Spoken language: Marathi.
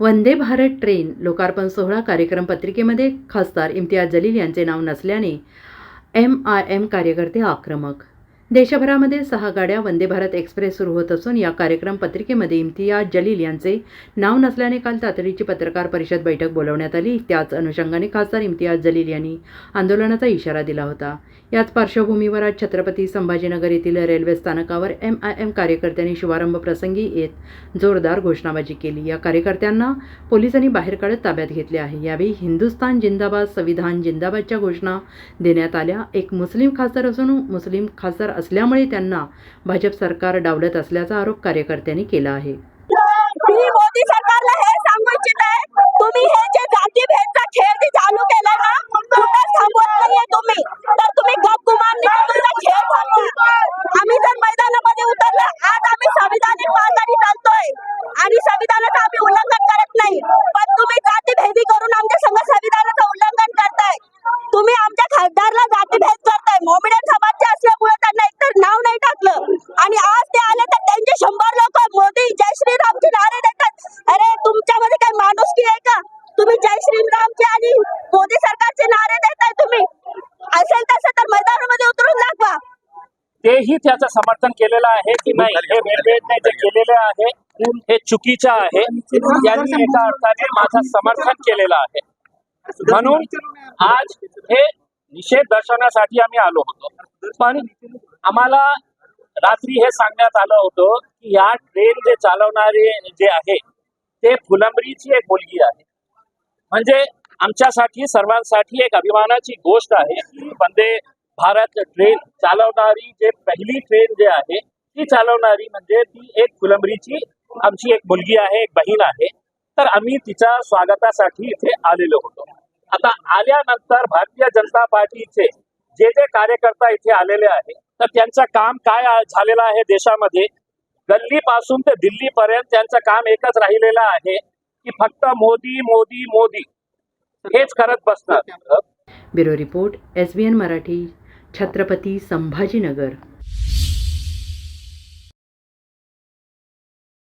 वंदे भारत ट्रेन लोकार्पण सोहळा कार्यक्रम पत्रिकेमध्ये खासदार इम्तियाज जलील यांचे नाव नसल्याने एम आय एम कार्यकर्ते आक्रमक देशभरामध्ये सहा गाड्या वंदे भारत एक्सप्रेस सुरू होत असून या कार्यक्रम पत्रिकेमध्ये इम्तियाज जलील यांचे नाव नसल्याने काल तातडीची पत्रकार परिषद बैठक बोलवण्यात आली. त्याच अनुषंगाने खासदार इम्तियाज जलील यांनी आंदोलनाचा इशारा दिला होता. याच पार्श्वभूमीवर आज छत्रपती संभाजीनगर येथील रेल्वे स्थानकावर एम आय एम कार्यकर्त्यांनी शुभारंभ प्रसंगी येत जोरदार घोषणाबाजी केली. या कार्यकर्त्यांना पोलिसांनी बाहेर काढत ताब्यात घेतले आहे. यावेळी हिंदुस्तान जिंदाबाद संविधान जिंदाबादच्या घोषणा देण्यात आल्या. एक मुस्लिम खासदार असून मुस्लिम खासदार असल्यामुळे त्यांना भाजप सरकार डावलत असल्याचा आरोप कार्यकर्त्यांनी केला आहे. मी मोदी सरकारला हे सांगू इच्छित आहे तुम्ही हे जे जाती भेद असेल तर मैदानामध्ये उतरून दाखवा. तेही त्याचं समर्थन केलेलं आहे की नाही हे वेगवेगळे जे केलेलं आहे. हे चुकीचं आहे. त्यांनी एका अर्थाने माझं समर्थन केलेलं आहे. म्हणून आज हे निषेध दर्शवण्यासाठी आम्ही आलो होतो. पण आम्हाला रात्री हे सांगण्यात आलं होतं की या ट्रेन जे चालवणारे जे आहे ते फुलंबरीची एक मुलगी आहे. म्हणजे आमच्यासाठी सर्वांसाठी एक अभिमानाची गोष्ट आहे. की वंदे भारत ट्रेन चालवणारी जे पहिली ट्रेन जे आहे ती चालवणारी म्हणजे ती एक फुलंबरीची आमची एक मुलगी आहे एक बहीण आहे. तर आम्ही तिच्या स्वागतासाठी इथे आलेलो होतो. आता आल्यानंतर भारतीय जनता पार्टीचे जे जे कार्यकर्ता इथे आलेले आहे तर त्यांचं काम काय झालेलं आहे देशामध्ये? गल्ली पासून ते दिल्ली पर्यंत त्यांचं काम एकच राहिलेलं आहे की फक्त मोदी मोदी मोदी. हेच करत बसणार. Bureau report S B N Marathi Chhatrapati Sambhajinagar.